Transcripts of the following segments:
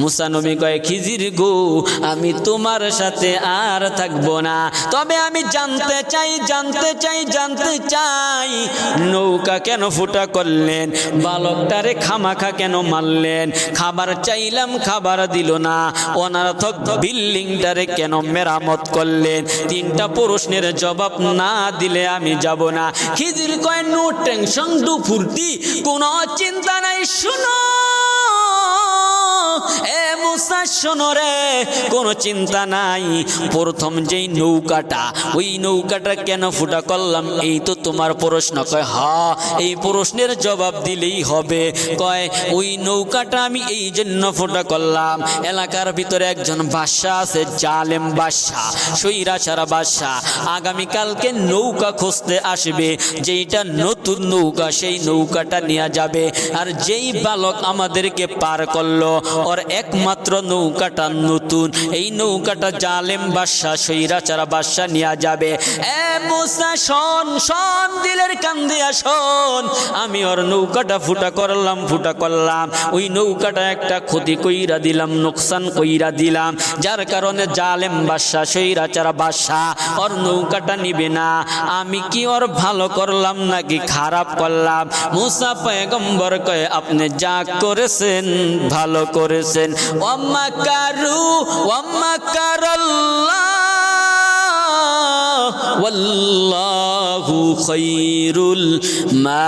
মুসা নবী কয়, খিজির গো, আমি তোমার সাথে আর থাকব না। তবে আমি জানতে চাই জানতে চাই জানতে চাই, নৌকা কেন ফুটা করলেন? বালকটারে খামাখা কেন মারলেন? খাবার চাইলাম, খাবার দিল না। অনার্থক বিল্ডিংটারে কেন মেরামত করলেন? তিনটা প্রশ্নের জবাব না দিলে আমি যাব না। খিজির কয়, নো টেনশন ডু ফুর্তি কোনো চিন্তা নাই, শুনো। মুসা শোনো রে, কোনো চিন্তা নাই। প্রথম যেই নৌকাটা, ওই নৌকাটা কেন ফুটা করলাম, এই তো তোমার প্রশ্ন। কয়, হ, এই প্রশ্নের জবাব দিলেই হবে। কয়, ওই নৌকাটা আমি এই জন্য ফুটা করলাম। এলাকার ভিতরে একজন বাদশা আছে, জালেম বাদশা সৈরাচারা বাদশা। আগামীকালকে নৌকা খুঁজতে আসবে, যেইটা নতুন নৌকা, সেই নৌকাটা নেওয়া যাবে। আর যেই বালক আমাদেরকে পার করল, ওর একমাত্র নৌকাটা নতুন। এই নৌকাটা জালেম বাদশা সৈরাচারা বাদশা নেওয়া যাবে। এ মুসা, শোন শোন, দিলের কান্দিয়া শোন আমি ওর নৌকাটা ফুটা করলাম ফুটা করলাম। ওই নৌকাটা একটা ক্ষতি কইরা দিলাম, নোকসান কইরা দিলাম। যার কারণে জালেম বাদশা সৈরাচারা বাদশা ওর নৌকাটা নিবে না। আমি কি ওর ভালো করলাম নাকি খারাপ করলাম? মুসা পয়গম্বর কয়ে, আপনি যা করেছেন, ভালো করেছেন। ওম্মা ومكروا ومكر الله والله خير الماكرين.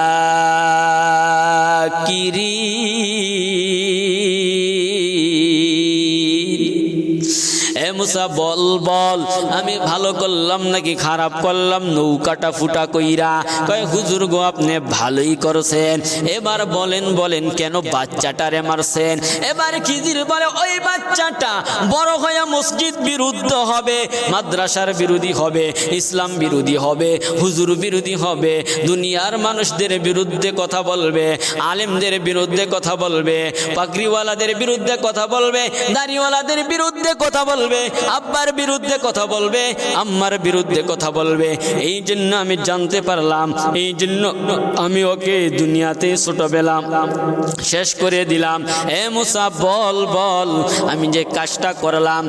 এ মুসা, বল বল। আমি ভালো করলাম নাকি খারাপ করলাম? নৌকাটা ফুটা কইরা কয়, হুজুর গো, আপনি ভালোই করছেন। এবার বলেন বলেন, কেন বাচ্চাটারে মারছেন? এবার খিজির বলে, ওই বাচ্চাটা বড় হয়ে মসজিদ বিরুদ্ধ হবে, মাদ্রাসার বিরোধী হবে, ইসলাম বিরোধী হবে, হুজুর বিরোধী হবে, দুনিয়ার মানুষদের বিরুদ্ধে কথা বলবে, আলেমদের বিরুদ্ধে কথা বলবে, পাগড়িওয়ালাদের বিরুদ্ধে কথা বলবে, দাড়িওয়ালাদের বিরুদ্ধে কথা বলবে। আব্বার বিরুদ্ধে কথা বলবে, আম্মার বিরুদ্ধে কথা বলবে। এই জন্য আমি জানতে পারলাম, এই জন্য আমি ওকে দুনিয়াতে ছোট পেলাম শেষ করে দিলাম। এ মুসা, বল বল, আমি যে কাজটা করলাম,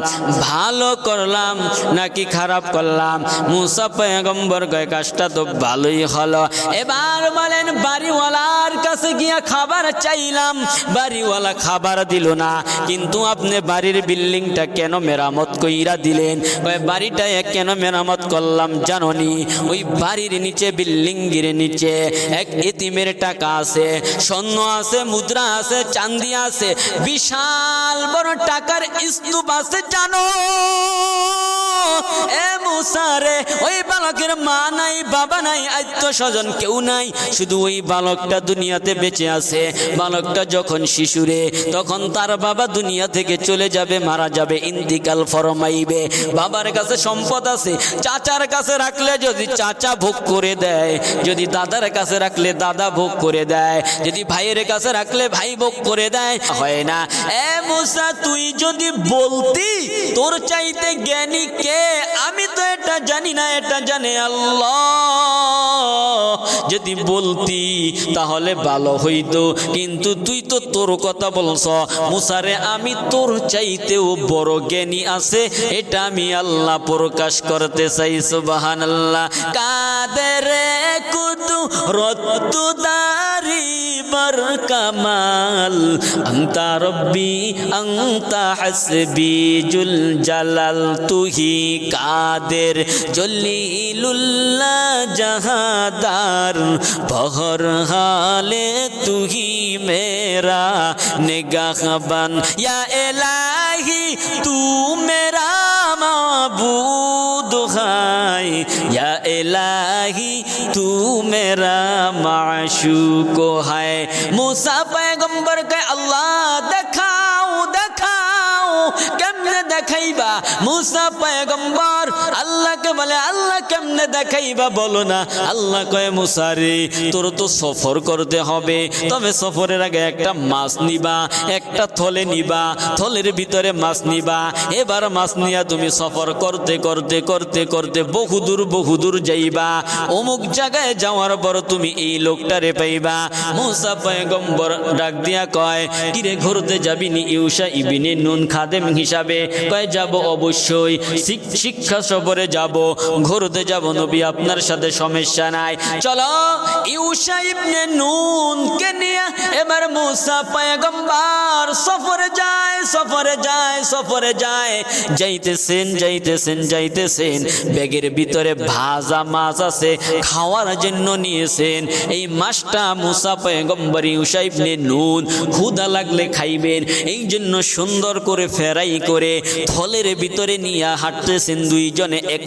ভালো করলাম নাকি খারাপ করলাম? মুসা পয়গম্বর গয় কাজটা তো ভালোই হলো। এবার বলেন, বাড়িওয়ালার কাছে গিয়া খাবার চাইলাম। বাড়িওয়ালা খাবার দিল না, কিন্তু আপনি বাড়ির বিল্ডিংটা কেন মেরামত কইরা দিলেন। ওই বাড়িটা কেন মেরামত করলাম জাননি? ওই বাড়ির নিচে বিল্ডিং এর নিচে এক এতিমের টাকা আছে, স্বর্ণ আছে, মুদ্রা আছে চান্দি আছে, বিশাল বড় টাকার স্তূপ আছে, জানো? এ মুসারে ওই বালকের মা নাই, বাবা নাই আত্মীয় স্বজন কেউ নাই, শুধু ওই বালকটা দুনিয়াতে বেঁচে আছে। বালকটা যখন শিশুরে, তখন তার বাবা দুনিয়া থেকে চলে যাবে, মারা যাবে ইন্তিকাল ফরমাইবে। বাবার কাছে সম্পদ আছে, চাচার কাছে রাখলে যদি চাচা ভোগ করে দেয়, যদি দাদার কাছে রাখলে দাদা ভোগ করে দেয়, যদি ভাইয়ের কাছে রাখলে ভাই ভোগ করে দেয়, হয় না। এ মুসা, তুই যদি বলতি, তোর চাইতে জ্ঞানী কে? আমি তো এটা জানি না, এটা জানে আল্লাহ। যদি বলতি, তাহলে ভালো হইতো। কিন্তু তুই তো তোর কথা বলছ। মুসারে, আমি তোর চাইতেও বড় জ্ঞানী আছে। এটা আমি আল্লাহ প্রকাশ করতে চাই সুবাহান আল্লাহ কাদের কুতু রত্তু দারি বর কামাল। আংতা রব্বি আংতা হাসবি, জুল জালাল, তুহি কাদের, জলিলুল্লাহ জাহাদার। বহর হালে তুহি মেরা নিগাহ বান ইয়া এলাহি, তু মেরা মাবুদ। হাই ইয়া এলাহি তু মেরা মাশুক হায় মুসা पैगंबर কে আল্লাহ দেখাও দেখাও কেমনে দেখাইবা মুসা পয়গম্বর আল্লাহ আল্লাহকে বলে, আল্লাহ কেমনে দেখাইবা বলো না? আল্লাহ কয়, মুসারে, তোর তো সফর করতে হবে। তবে সফরের আগে একটা মাছ নিবা, একটা থলে নিবা, থলের ভিতরে মাছ নিবা। এবার মাছ নিয়া তুমি সফর করতে করতে করতে করতে বহুদূর বহুদূর যাইবা। অমুক জায়গায় যাওয়ার পর তুমি এই লোকটারে পাইবা। মুসা পয়গম্বর ডাক দিয়া কয়, কিরে ঘুরতে যাবি নি ইউসা ইবিনে নুন খাদেম হিসাবে? কয়, যাব অবশ্যই। শিক্ষা সফরে যাব ঘুরতে যাব নবী, আপনার সাথে সমস্যা নাই। চলো, ইউসা ইবনে নুন কে নিয়ে এবার মুসা পয়গম্বর সফরে যায় সফরে যায় সফরে যায়। যাইতেছেন যাইতেছেন যাইতেছেন, ব্যাগের ভিতরে ভাজা মাছ আছে, খাওয়ার জন্য নিয়েছেন। এই মাছটা মুসা পয়গম্বর, ইউসা ইবনে নুন ক্ষুদা লাগলে খাইবেন। এই জন্য সুন্দর করে ফেরাই করে থলের ভিতরে নিয়ে হাঁটতেছেন দুইজনে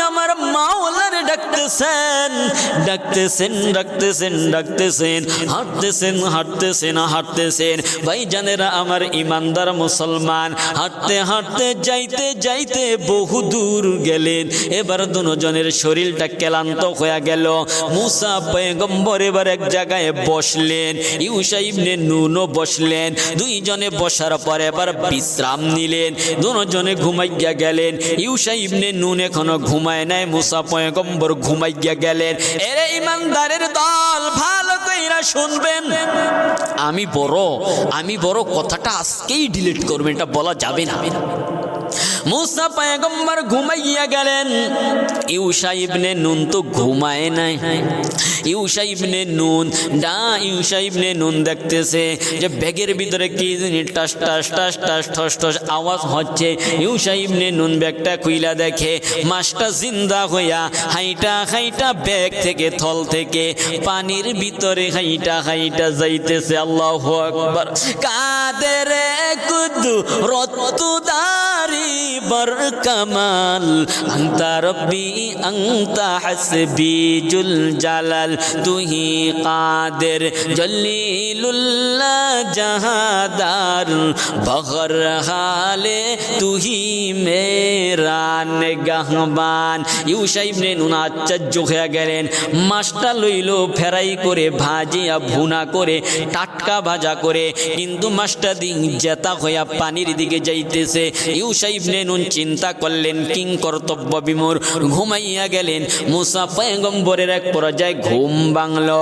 আমার মাওলার ডাকতেছেন। ডাকতেছেন ডাকতেছেন ডাকতেছেন। হাঁটতেছেন হাঁটতেছেন হাঁটতেছেন। ভাইজানেরা আমার ইমানদার মুসলমান, হাঁটতে হাঁটতে, যাইতে যাইতে বহু দূর গেলেন। এবার দুজনের শরীরটা ক্লান্ত হয়ে গেল। মুসা পয়গম্বর এবার এক জায়গায় বসলেন। ইউসা ইবনে নুনও বসলেন। দুইজনে বসার পর এবার বিশ্রাম নিলেন। দুজনে ঘুমাইয়া গেলেন। ইউসা ইবনে নুন এখনও ঘুমায় নাই, মুসা পয়গম্বর ঘুমাইয়া গেলেন। এরে ইমানদারের দল, ভালো কইরা শুনবেন। আমি বড় আমি বড় কথাটা আজকেই ডিলিট করবেন, এটা বলা যাবে না। মুসা পয়গম্বর ঘুমাইয়া গেলেন। ইউসা ইবনে নুন তো ঘুমায় নাই। ইউসা ইবনে নুন, ডা ইউসা ইবনে নুন দেখতেছে যে ব্যাগের ভিতরে কি টাস টাস টাস টাস, ঠস ঠস আওয়াজ হচ্ছে। ইউসা ইবনে নুন ব্যাগটা খুইলা দেখে মাছটা জিন্দা হইয়া হাইটা হাইটা ব্যাগ থেকে, থল থেকে পানির ভিতরে হাইটা হাইটা যাইতেছে। আল্লাহ আকবার। কাদের কুদু রত্তুদারি বর কামাল আন্তা রব্বি, আন্তা জুল জালাল তুহি কাদের জলিলুল্লাহ জাহাদার, বহর হালে তুহি মেরা আশ্চর্য হয়ে গেলেন, মাছটা লইল, ফেরাই করে, ভাজিয়া, ভুনা করে, টাটকা ভাজা করে, কিন্তু মাছটা দিন জেতা হইয়া পানির দিকে যাইতেছে। ইউসা ইবনে নুন চিন্তা করলেন, কিং কর্তব্য বিমূর, ঘুমাইয়া গেলেন। মুসা পয়গম্বরের এক পর্যায়ে ঘুম বাংলো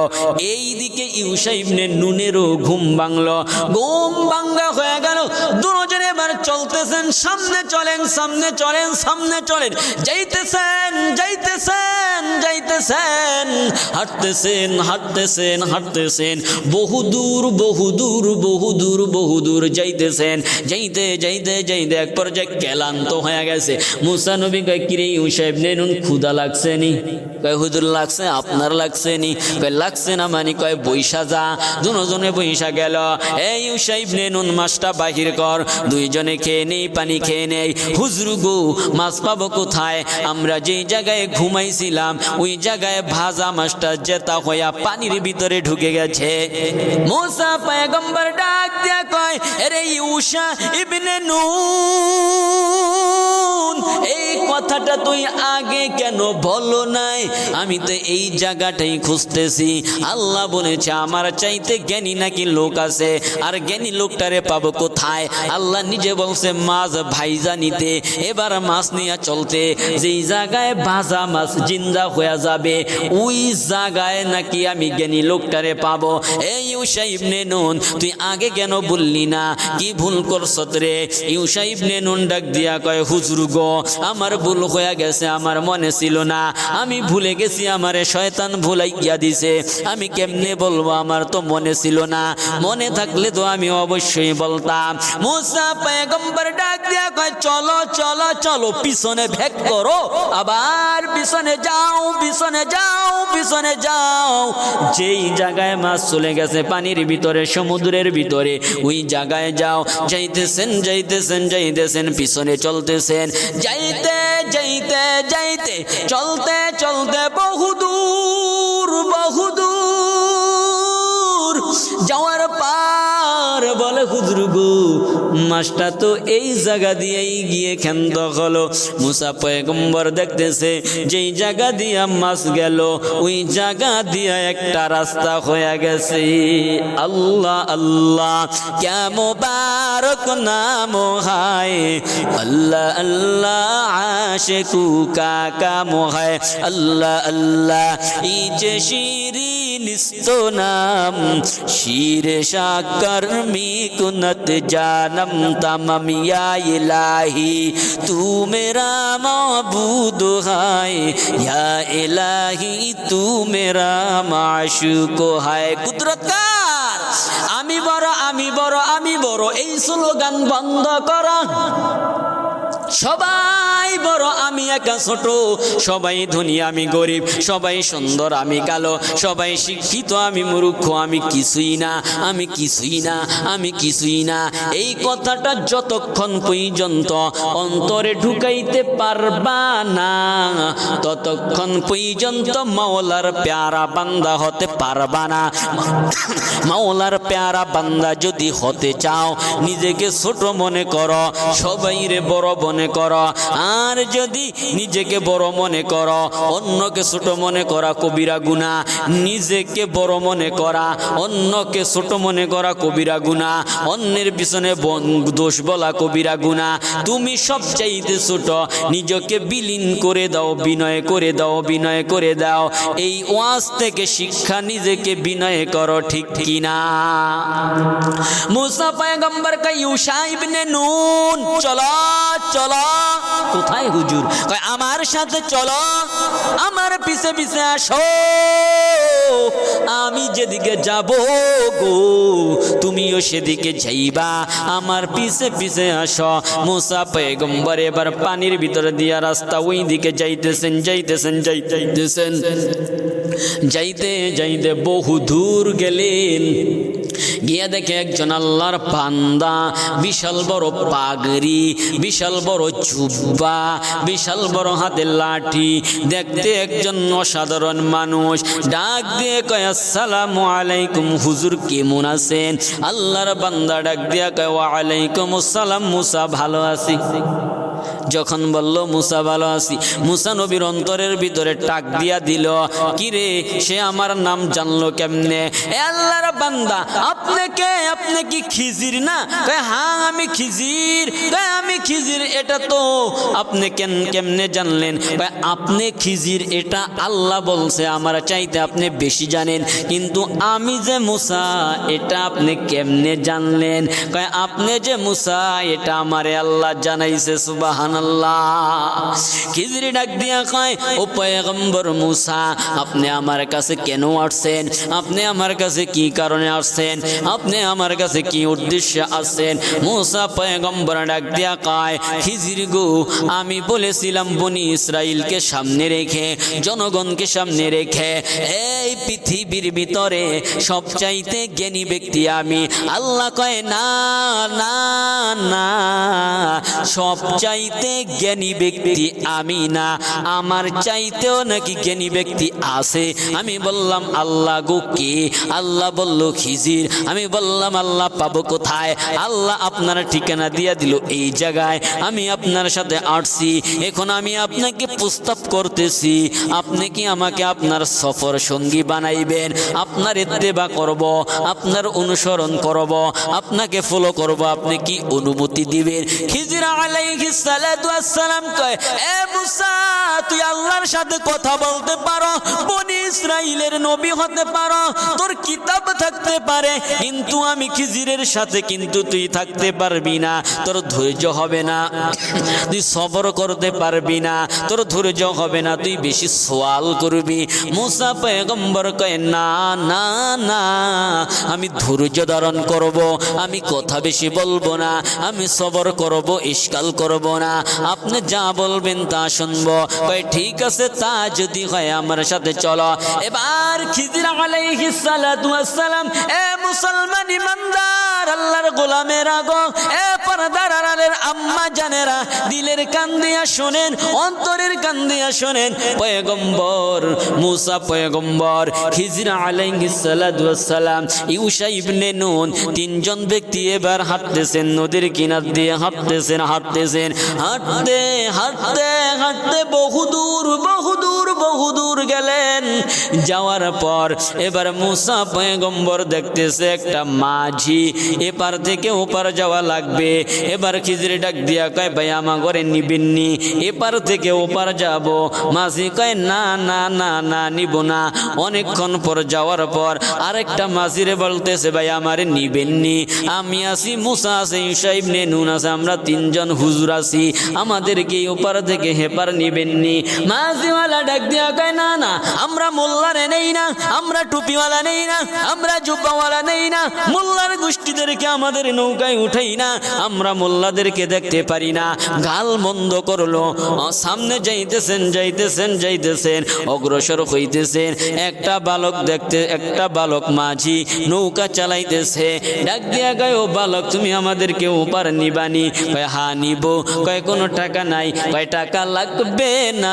এই দিকে ইউসা ইবনে নুনেরও ঘুম বাংলো ঘুম বাঙ্গা হয়ে গেল। দুজনে এবার চলতেছেন, সামনে চলেন সামনে চলেন সামনে চলেন। যাইতেছেন যাইতেছেন যাইতেছেন। হাঁটতেছেন হাঁটতেছেন হাঁটতেছেন। বহু দূর বহু দূর বহু দূর বহু দূর যাইতেছেন। যাইতে যাইতে যাইতে এক পর্যায়ে ক্লান্ত হয়ে গেছে। মুসা নবী কয়, কিরে ইউসাহেব নেনুন ক্ষুদা লাগছে নি? কয়, হুজুর লাগছে, আপনার লাগছে নি? কয়, লাগছে না মানে? কয়, বৈশা যা। দুজনে বৈশা গেল এই ইউসাইব নেনুন মাছটা বাহির কর। দুইজনে খেয়ে নেই, পানি খেয়ে নেই। হুজুর গো, মাছ পাবো কোথায়? আমরা যেই জায়গায় ঘুমাইছিলাম, ওই জায়গায় ভাজা মাছটা জেতা হইয়া পানির ভিতরে ঢুকে গেছে। মোসা পয়গম্বর ডাক দিয়া কয় আরে ইউসা ইবনে নুন এই কথাটা তুই আগে কেন বলো নাই? আমি তো এই জায়গাটাই খুঁজতেছি। আল্লাহ বলেছে, আমার চাইতে জ্ঞানী নাকি লোক আছে? আর জ্ঞানী লোকটারে পাবো কোথায়? আল্লাহ নিজে বলছে, মাছ ভাইজা নিতে এবার মাছ নিয়ে চলতে। যেই জায়গায় ভাজা মাছ জিন্দা হয়ে যাবে, ওই জায়গায় নাকি আমি জ্ঞানী লোকটারে পাবো। এই ইউসাইব নে নুন। তুই আগে কেন বললি না? কি ভুল করছত রে? ইউসাইব নে নুন ডাক দিয়া কয়, হুজুর গো, আমার ভুল হয়ে গেছে, আমার মনে ছিল না। আমি ভুলে গেছি, আমারে শয়তান ভুলাইয়া দিছে। আমি কেমনে বলব, আমার তো মনে ছিল না। মনে থাকলে তো আমি অবশ্যই বলতাম। মুসা পয়গম্বর ডাক দিয়া কয়, চলো চলো চলো, পিছনে ভেক করো। আবার পিছনে যাও পিছনে যাও পিছনে যাও। যেই জায়গায় মাছ চলে গেছে পানির ভিতরে, সমুদ্রের ভিতরে। ওই জায়গায় যাও, যাইতেছেন যাইতেছেন যাইতেছেন, পিছনে চলতেছেন। যাইতে যাইতে যাইতে, চলতে চলতে বহুদূর বহুদূর যাওয়ার বলে, হুজুর গো, মাছটা তো এই জায়গা দিয়েই গিয়ে ক্ষান্ত হলো। মুসা পয়গম্বর দেখতেছে, যেই জায়গা দিয়া মাছ গেল, ওই জায়গা দিয়া একটা রাস্তা হয়ে গেছে। আল্লাহ আল্লাহ ক্যা মুবারক নাম হায়? আল্লাহ আল্লাহ, আশিকু কা কাম হায় আল্লাহ আল্লাহ, এই যে শিরিন নাম, শির শাকর কুনত জানম তমম ইয়া ইলাহি। তু মেরা মাবুদ হায়, ইয়া ইলাহি, তু মেরা মাশুক হায়। কুদরতকার, আমি বড় আমি বড় আমি বড়, এই স্লোগান বন্ধ করা। সবাই বড় আমি একা ছোট, সবাই ধনী, আমি গরিব, সবাই সুন্দর, আমি কালো, সবাই শিক্ষিত, আমি মূর্খ, আমি কিছুই না, আমি কিছুই না, আমি কিছুই না। এই কথাটা যতক্ষণ পর্যন্ত অন্তরে ঢুকাইতে পারবা না, ততক্ষণ পর্যন্ত মাওলার প্যারা বান্দা হতে পারবা না। মাওলার প্যারা বান্দা যদি হতে চাও, নিজেকে ছোট মনে করো, সবাই রে বড় মনে করো। আর যদি নিজেকে বড় মনে করো, অন্যকে ছোট মনে করা কবিরা গুণা। নিজেকে বড় মনে করা, অন্যকে ছোট মনে করা কবিরা গুণা। অন্যের পিছনে দোষ বলা কবিরা গুণা। তুমি সব চাইতে ছোট, নিজকে বিলীন করে দাও, বিনয় করে দাও, বিনয় করে দাও। এই ওয়াজ থেকে শিক্ষা নিজেকে বিনয় করো, ঠিক কিনা? মুসা পয়গম্বর কা ইউসা ইবনে নুন, চলো চলো। কোথায় হুজুর? কয়, আমার সাথে চলো, আমার পিছে পিছে আসো। আমি যেদিকে যাব গো, তুমিও সেদিকে যাইবা। আমার পিছে পিছে আসো। মুসা পয়গম্বর এবার পানির ভিতরে দিয়া রাস্তা ওই দিকে যাইতেছেন যাইতেছেন যাই যাইতেছেন। যাইতে যাইতে বহু দূর গেলেন। গিয়া দেখে একজন আল্লাহর পান্দা বিশাল বড় পাগড়ি, বিশাল বড় জুব্বা, বিশাল বড় হাতে লাঠি, দেখতে একজন অসাধারণ মানুষ। ডাক দিয়ে কয়, আসসালামু আলাইকুম, হুজুর কেমন আছেন? আল্লাহর বান্দা ডাক দিয়া কয় আলাইকুম আসসালাম, মুসা, ভালো আছি। যখন বলল, মুসা ভালো আছি। মুসা নবীর অন্তরের ভিতরে টাক দিয়া দিল কিরে সে আমার নাম জানলো কেমনে? আল্লাহর বান্দা, আপনি কে? আপনি কি খিজির না? হ্যাঁ আমি খিজির। আমি খিজির, এটা তো আপনি কেন, কেমনে জানলেন? আপনি খিজির, এটা আল্লাহ বলছে, আমার চাইতে আপনি বেশি জানেন। কিন্তু আমি যে মুসা, এটা আপনি কেমনে জানলেন? আপনি যে মুসা, এটা আমারে আল্লাহ জানাইছে সুবাহান খিজরি ডাক দিয়া আপনি আমার কাছে কেন আসছেন? আপনি আমার কাছে কি কারণে আসছেন? আপনি আমার কাছে কি উদ্দেশ্যে আসছেন? ডাক দিয়া গো, আমি বলেছিলাম বনি ইসরাইলকে সামনে রেখে, জনগণকে সামনে রেখে, এই পৃথিবীর ভিতরে সবচাইতে জ্ঞানী ব্যক্তি আমি। আল্লাহ কয়, না না না, সবচাইতে জ্ঞানী ব্যক্তি আমি না। আমার চাইতেও নাকি জ্ঞানী ব্যক্তি আছে। আমি বললাম, আল্লাহ গো কে? আল্লাহ বলল, খিজির। আমি বললাম, আল্লাহ পাবো কোথায়? আল্লাহ আপনার ঠিকানা দিয়া দিল এই জায়গায়। আমি আপনার সাথে আসছি। এখন আমি আপনাকে প্রস্তাব করতেছি। আপনি কি আমাকে আপনার সফর সঙ্গী বানাইবেন? আপনার এত্তেবা করব, আপনার অনুসরণ করব, আপনাকে ফলো করব। আপনি কি অনুমতি দিবেন? খিজির আলাইহিস সালাম সালাম কয় এ মুসা তুই আল্লাহর সাথে কথা বলতে পারো, বনি ইসরাইলের নবী হতে পারো, তোর কিতাব থাকতে পারে, কিন্তু আমি খিজিরের সাথে কিন্তু তুই থাকতে পারবি না, তোর ধৈর্য হবে না, তুই সবর করতে পারবি না, তোর ধৈর্য হবে না, তুই বেশি সোয়াল করবি। মুসা পয়গম্বর কয়, না না না, আমি ধৈর্য ধারণ করব, আমি কথা বেশি বলব না, আমি সবর করব ইস্কাল করব না, আপনি যা বলবেন তা শুনব। কয় ঠিক আছে, তা যদি হয় আমার সাথে চলো। এবার খিজির সালাতু ওয়াস সালাম এ মুসলমান ইমানদার, আল্লাহর গোলামের আগো এ আম্মা জানেরা, দিলের কান দিয়া অন্তরের কান দিয়া পয়গম্বর, মুসা পয়গম্বর, খিজির সালাতু ওয়াস সালাম ইউসা ইবনে নুন, তিনজন ব্যক্তি এবার হাঁটতেছেন, নদীর কিনার দিয়ে হাঁটতেছেন হাঁটতেছেন, হাঁটতে হাঁটতে হাঁটতে বহুদূর বহুদূর বহুদূর গেলেন। যাওয়ার পর এবার মুসা পয়গম্বর দেখতেছে একটা মাঝি, এপার থেকে ওপার যাওয়া লাগবে। এবার খিজড়ি ডাক দিয়া কয়, ভাই, আমা ঘরে নিবেননি এপার থেকে ওপার যাব। মাঝি কয়, না না না না, নিব না। অনেকক্ষণ পর যাওয়ার পর আরেকটা মাঝিরে বলতেছে, ভাই, আমারে নিবেননি আমি আছি, মুসা আছে ইসাইব নে, নুন আছে, আমরা তিনজন হুজুর আছি। আমাদেরকে ওপার থেকে হেপার নিবেননি মাঝিওয়ালা ডাক দিয়া কয়, না না, আমরা মোল্লারে নেই না, আমরা টুপিওয়ালা নেই না, আমরা জুব্বাওয়ালা নেই না, মোল্লার গোষ্ঠীদেরকে আমাদের নৌকায় উঠাই না, আমরা মোল্লাদেরকে দেখতে পারি না। গাল মন্দ করল সামনে যাইতেছেন যাইতেছেন যাইতেছেন, অগ্রসর হইতেছেন। একটা বালক দেখতে, একটা বালক মাঝি নৌকা চালাইতেছে। ডাক দিয়া গায় ও বালক, তুমি আমাদেরকে ওপার নিবানি। কয়, হা, নিব। কয়, কোনো টাকা নাই। কয়, টাকা লাগবে না।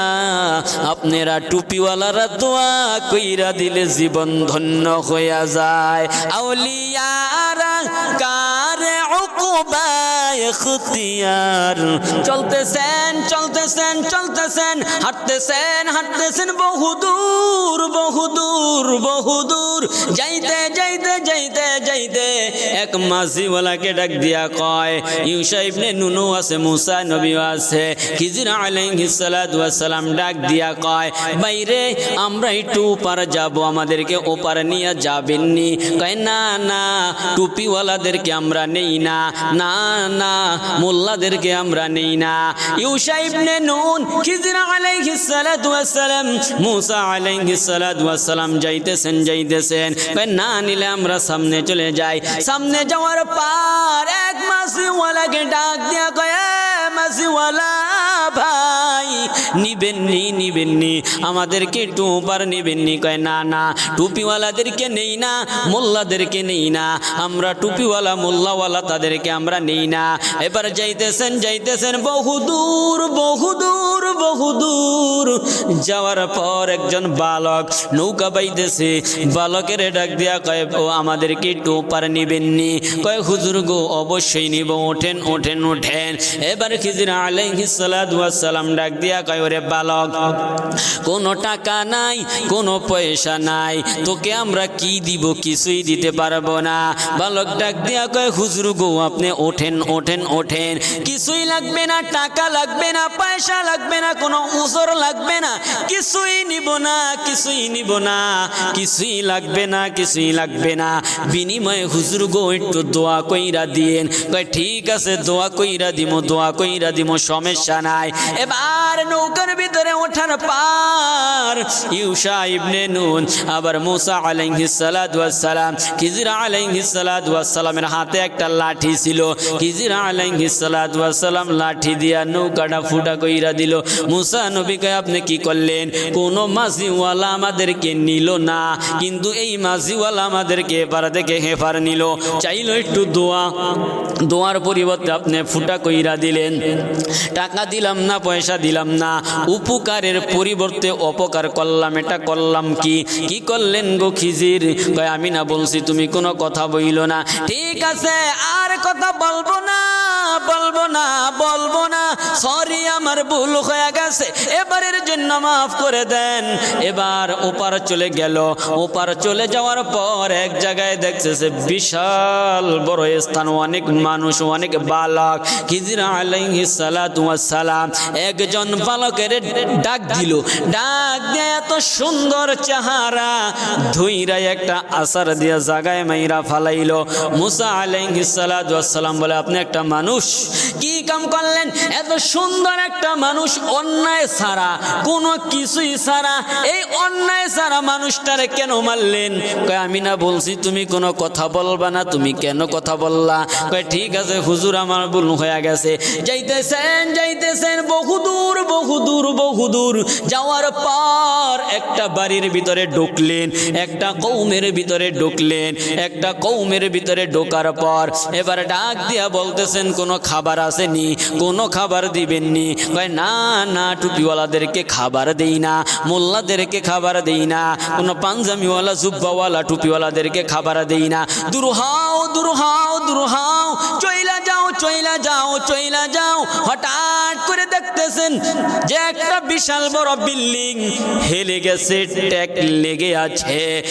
আপনারা টুপিওয়ালারা দোয়া কইরা দিলে জীবন ধন্য হইয়া যায়। আউলিয়ারা কারে উকুবায় খুতিয়ার। চলতেছেন চলতেছেন চলতেছেন, হাঁটতেছেন হাঁটতেছেন বহুদূর বহুদূর বহুদূর যাইতে যাইতে যাইতে যাইতে এক মাঝিওয়ালাকে ডাক দিয়া কয়, ইউসা ইবনে নুনু আছে, মুসা নবীও আছে। খিজির আলাইহিস সালাতু ওয়াস ডাক দিয়া কয়, বাইরে আমরা একটু ওপার যাব, আমাদেরকে ওপার নিয়ে যাবেননি? কয়, না না, টুপিওয়ালাদেরকে আমরা নেই না। না না, মোল্লাদেরকে আমরা নেই না। ইউসা ইবনে নুন, খিজির আলাইহিস সালাতু ওয়াস সালাম মুসা আলাইহিস সালাতু ওয়াস সালাম যাইতেছেন। যাইতেছেন না, নিলে আমরা সামনে চলে যাই। সামনে যাওয়ার পার এক মাসিওয়ালাকে ডাক দিয়া কয়, "এ মাসিওয়ালা ভাই। নিবেননি নিবেননি। আমাদেরকে একটু ওপার নিবেননি। কয়, না না, টুপিওয়ালাদেরকে নেই না, মোল্লাদেরকে নেই না। আমরা টুপিওয়ালা, মোল্লাওয়ালা তাদেরকে আমরা নেই না। এবার যাইতেছেন যাইতেছেন বহুদূর বহুদূর বহুদূর যাওয়ার পর একজন বালক নৌকা পাইতেছে বালকের ডাক দিয়া কয়, ও, আমাদেরকে একটু ওপার নিবেননি। কয়, হুজুর গো, অবশ্যই নিব। ওঠেন ওঠেন ওঠেন। এবার খিজির সালাম ডাক দিয়া কয়, ওরে বালক, কোনো টাকা নাই, কোনো পয়সা নাই, তোকে আমরা কি দিব কিছুই দিতে পারব না। বালক ডাক দিয়া কয়, হুজুর গো, আপনি ওঠেন ওঠেন ওঠেন। কিছুই লাগবে না, টাকা লাগবে না, পয়সা লাগবে না, কোনো উজর লাগবে না। কিছুই নিব না, কিছুই নিব না, কিছুই লাগবে না, কিছুই লাগবে না। বিনিময়ে হুজুর গো, একটু দোয়া কইরা দিয়েন। কয়, ঠিক আছে, দোয়া কইরা দিমো, দোয়া কইরা দিমো, সমস্যা নাই। এবার নৌকার ভিতরে ওঠার পার। ইউসা ইবনে নুন, আবার মুসা আলাইহিস সালাম খিজির আলাইহিস সালামের হাতে একটা লাঠি ছিল। খিজির আলাইহিস সালাম লাঠি দিয়া নৌকাটা ফুটা কইরা দিল, মুসা নবীকে আপনি কি করলেন? কোন মাঝিওয়ালা আমাদেরকে নিল না। কিন্তু এই মাঝিওয়ালা আমাদেরকে এবার থেকে হেফার নিল। চাইলো একটু দোয়া, দোয়ার পরিবর্তে আপনি ফুটা কইরা দিলেন। টাকা দিলাম না, পয়সা দিলাম না। উপকারের পরিবর্তে অপকার করলাম, এটা করলাম কি? কি করলেন গো খিজির? কয়, আমি না বলছি, তুমি কোনো কথা বইল না। ঠিক আছে, আর কথা বলব না বলব না বলব না। সরি আমার ভুল হয়ে গেছে। এবারের জন্য মাফ করে দেন। এবার ওপার চলে গেল। ওপার চলে যাওয়ার পর এক জায়গায় দেখছে সে বিশাল বড় স্থান, অনেক মানুষ, অনেক বালক। খিজির ওয়াস সালাম, একজন বালকের ডাক দিল। ডাক দিয়ে এত সুন্দর চেহারা। ধুইরা একটা আসার দিয়া জাগায় মাইরা ফালাইলো। মুসা আলাইহিস সালাতু ওয়াস সালাম বলে, আপনি একটা মানুষ? কি কাম করলেন? এত সুন্দর একটা মানুষ অন্যায় ছাড়া, কোনো কিছুই ছাড়া। এই অন্যায় ছাড়া মানুষটারে কেন মারলেন? কয়, আমি না বলছি তুমি কোনো কথা বলবা না, তুমি কেন কথা বললা? কয়, ঠিক আছে, হুজুর আমার ভুল হয়ে গেছে। যাইতেছেন যাইতেছেন, বহুদূর বহুদূর বহুদূর যাওয়ার পর একটা বাড়ির ভিতরে ঢুকলেন, একটা কৌমের ভিতরে ঢুকলেন, একটা কৌমের ভিতরে ঢোকার পর এবার ডাক দিয়া বলতেছেন, কোনো খাবার আসেনি, কোনো খাবার দিবেননি। কয়, না না, টুপিওয়ালাদেরকে খাবার দেই না, মোল্লাদেরকে খাবার দেই না, কোনো পাঞ্জামিওয়ালা জুব্বাওয়ালা টুপিওয়ালাদেরকে খাবার দেই না। দুরহাও দুরহাও দুরহাও চইলা যাও চইলা যাও চইলা যাও, হঠাৎ করে দেখতেছেন যে একটা বিশাল বড় বিল্ডিং, হেলে গেছে, ট্যাক লেগে আছে।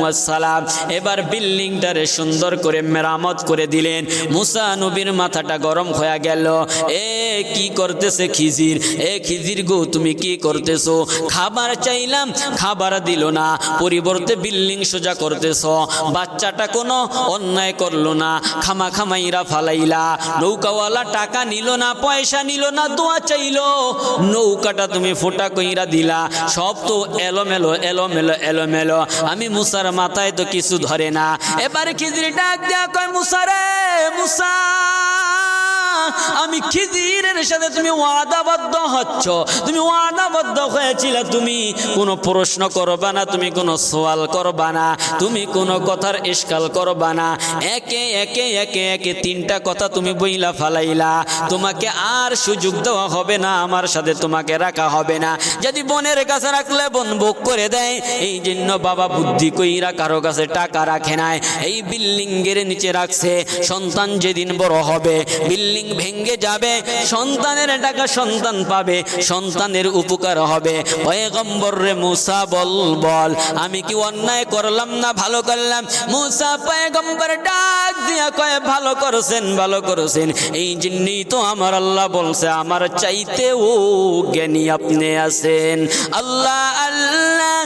ওয়াস সালাম এবার বিল্ডিংটারে সুন্দর করে মেরামত করে দিলেন। মুসা নবীর মাথাটা গরম হয়ে গেল। এ, কি করতেছে খিজির? এ, খিজির গো, তুমি কি করতেছো? খাবার চাইলাম, খাবার দিল না। পরিবর্তে বিল্ডিং সোজা করতেছ। বাচ্চাটা কোনো অন্যায় করল না। খামা খামাইরা ফালাইলা। নৌকাওয়ালা টাকা নিল না, পয়সা নিল না দোয়া চাইল। নৌকাটা তুমি ফোটা কইরা দিলা। সব তো এলোমেলো এলোমেলো এলোমেলো। আমি মুসার মাথায় তো কিছু ধরে না। এবারে খিজড়ি ডাক দেয়া কয় মুসারে মুসা। আমি খিজিরের সাথে তুমি ওয়াদাবদ্ধ হচ্ছ। তুমি ওয়াদাবদ্ধ হয়েছিল, তুমি কোনো প্রশ্ন করবা না, তুমি কোনো সওয়াল করবা না, তুমি কোনো কথার ইস্কাল করবা না। একে একে একে একে তিনটা কথা তুমি বইলা ফালাইলা। তোমাকে আর সুযোগ দেওয়া হবে না, আমার সাথে তোমাকে রাখা হবে না। যদি বোনের কাছে রাখলে বোন ভোগ করে দেয়, এই জন্য বাবা বুদ্ধি কইরা কারও কাছে টাকা রাখে নাই। এই বিল্ডিং এর নিচে রাখছে, সন্তান যেদিন বড় হবে, বিল্ডিং ভেঙ্গে যাবে, সন্তানের টাকা সন্তান পাবে, সন্তানের উপকার হবে। পয়গম্বর রে মুসা বল বল, আমি কি অন্যায় করলাম না ভালো করলাম? মুসা পয়গম্বর ডাক দিয়া কয়, ভালো করেছেন ভালো করেছেন। এই জন্যই তো আমার আল্লাহ বলছে, আমার চাইতে ও জ্ঞানী আপনি আছেন। আল্লাহ আল্লাহ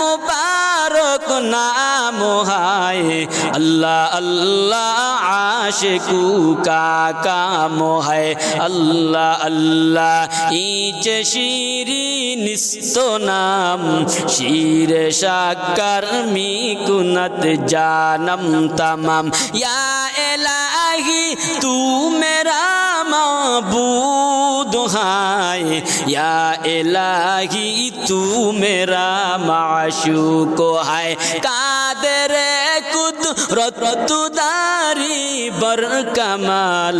মুবারক নাম হায়। আল্লাহ আল্লাহ, আশিকু কা কাম হায় আল্লাহ আল্লাহ, ইচে শিরি নিস্ত নাম। শির সাকার মি কুনত জানম তমাম। এলাহি, তু মেরা ইয়া এলাহি তু মেরা মাশুক হায় কাদের দারি বর কামাল,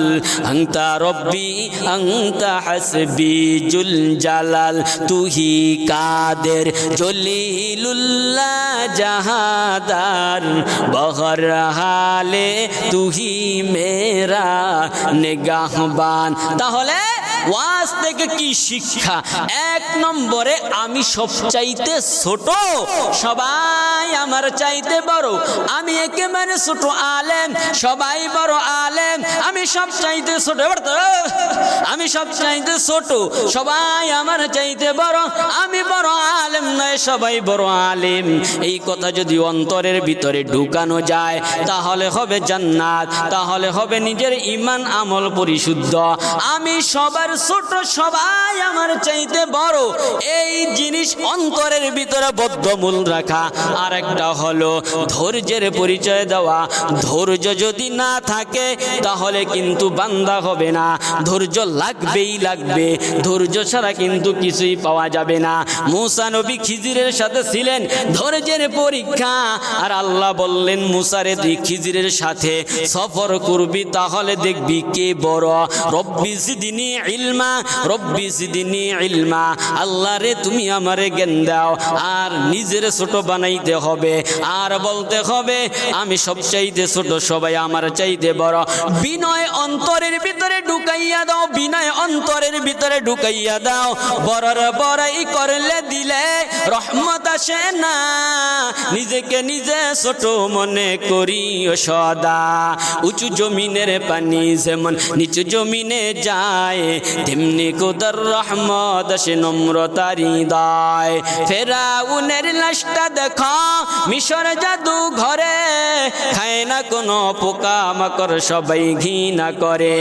আংতা রব্বি, আংতা হাসবি জুল জালাল। তুহি কাদের জলিলুল্লাহ জাহাদার, বহর হালে তুহি মেরা নিগাহবান। তাহলে ওয়াজ থেকে কি শিক্ষা? এক নম্বরে, আমি সব চাইতে ছোট, সবাই আমার চাইতে বড়। আমি একেবারে ছোট আলেম, সবাই বড় আলেম। আমি সব চাইতে ছোট আমি সব চাইতে ছোট, সবাই আমার চাইতে বড়। আমি বড় আলেম নয়, সবাই বড় আলেম। এই কথা যদি অন্তরের ভিতরে ঢুকানো যায়, তাহলে হবে জান্নাত, তাহলে হবে নিজের ইমান আমল পরিশুদ্ধ। আমি সবার ছোট সবাই আমার চাইতে বড়। এই জিনিস অন্তরের ভিতরে বদ্ধমূল রাখা। আর একটা হলো ধৈর্যের পরিচয় দেওয়া। ধৈর্য যদি না থাকে, তাহলে কিন্তু বান্দা হবে না। ধৈর্য লাগবেই লাগবে। ধৈর্য ছাড়া কিন্তু কিছুই পাওয়া যাবে না। মুসা নবী খিজিরের সাথে ছিলেন ধৈর্যের পরীক্ষা। আর আল্লাহ বললেন মুসারে তুই খিজিরের সাথে সফর করবি, তাহলে দেখবি কে বড়। রব্বি জিদিনি ইলমা, রব্বি জিদিনি ইলমা। আল্লাহ রে, তুমি আমারে জ্ঞান দাও। আর নিজের ছোট বানাইতে হবে। আর বলতে হবে, আমি সবচাইতে ছোট, সবাই আমার চাইতে বড়। বিনয় অন্তরের ভিতরে ঢুকাইয়া দাও, বিনয় অন্তরের ভিতরে ঢুকাইয়া দাও। বড়র বড়াই করলে দিলে রহমত আসে না। নিজেকে নিজে ছোট মনে করি সদা। উঁচু জমিনের পানি যেমন নিচু জমিনে যায় তেমনি কুদর রহমত আসে নম্রতারি দায়। ফেরাউনের লাশটা দেখো, মিশর জাদু ঘরে। খায় না কোনো পোকা মাকড়, সবাই ঘৃণা করে।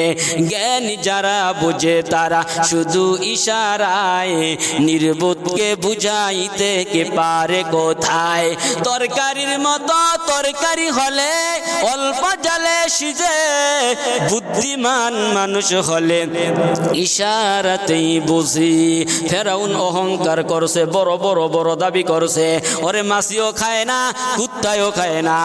জ্ঞান যারা বুঝে তারা শুধু ইশারায়। নির্বোধকে বুঝাইতে কে পারে কোথায়? তরকারির মতো তরকারি হলে অল্প জালে সিজে। বুদ্ধিমান মানুষ হলে ইশারাতেই বুঝি, ফেরাউন অহংকার করছে, বড় বড় বড় দাবি করছে। ওরে মাসিও খায় না, কুত্তায়ও খায় না।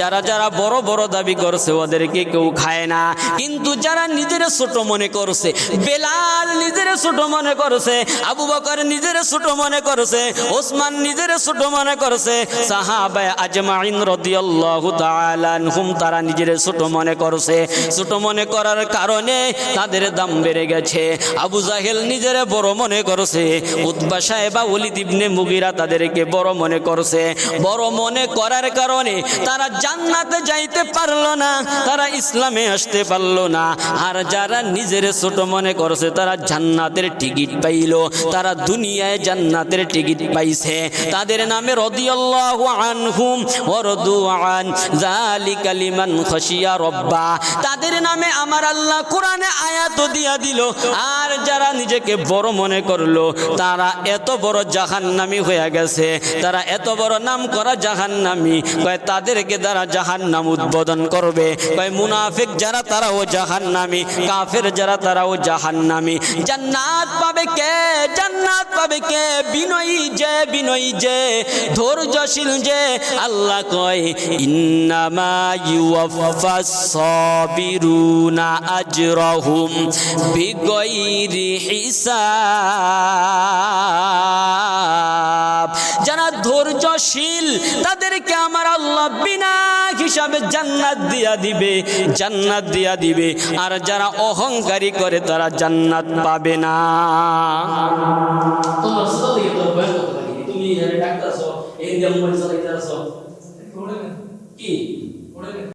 যারা যারা বড় বড় দাবি করছে, ওদেরকে কেউ খায় না। কিন্তু যারা নিজের ছোট মনে করছে, বেলাল নিজের ছোট মনে করছে, আবু বকর নিজের ছোট মনে করছে, ওসমান নিজের ছোট মনে করছে, সাহাবায়ে আজমাইন রাদিয়াল্লাহু তাআলা আনহুম তারা নিজের ছোট মনে করছে। ছোট মনে করার কারণে তাদের দাম বেড়ে গেছে। আবু জাহেল নিজের বড় মনে করছে, উতবা সাহেবা ওলিদ ইবনে মুগিরা তাদেরকে বড় মনে করছে। বড় মনে করার কারণে তারা জান্নাতে যাইতে পারল না, তারা ইসলামে আসতে পারল না। আর যারা নিজের ছোট মনে করছে, তারা জান্নাতের টিকিট পাইলো, তারা দুনিয়ায় জান্নাতের টিকিট পাইছে। তাদের নামে রদিয়াল্লাহু আনহুম আন খাশিয়া রব্বা। তাদের নামে আমার আল্লাহ কোরআনে আয়াত দিয়া দিল আর যারা নিজেকে বড় মনে করল, তারা এত বড় জাহান্নামী হয়ে গেছে, তারা এত বড় নাম করা জাহান্নামী। কয়, তাদেরকে তারা জাহান্নাম উদ্বোধন করবে। কয়, মুনাফিক যারা তারাও জাহান্নামী, কাফের যারা তারাও জাহান্নামী। জান্নাত পাবে কে? জান্নাত পাবে কে? বিনয়ী যে বিনয়ী যে, ধৈর্যশীল যে, আল্লাহ কয়, ইন্নামা ইউওয়াফাস সাবিরুনা আজরাহুম। বিগয়রি হিসাব। যারা ধৈর্যশীল, তাদেরকে আমার আল্লাহ বিনা হিসাবে জান্নাত দিয়া দিবে, জান্নাত দিয়া দিবে। আর যারা অহংকারী করে, তারা জান্নাত পাবে না। তুমি ডাক্তার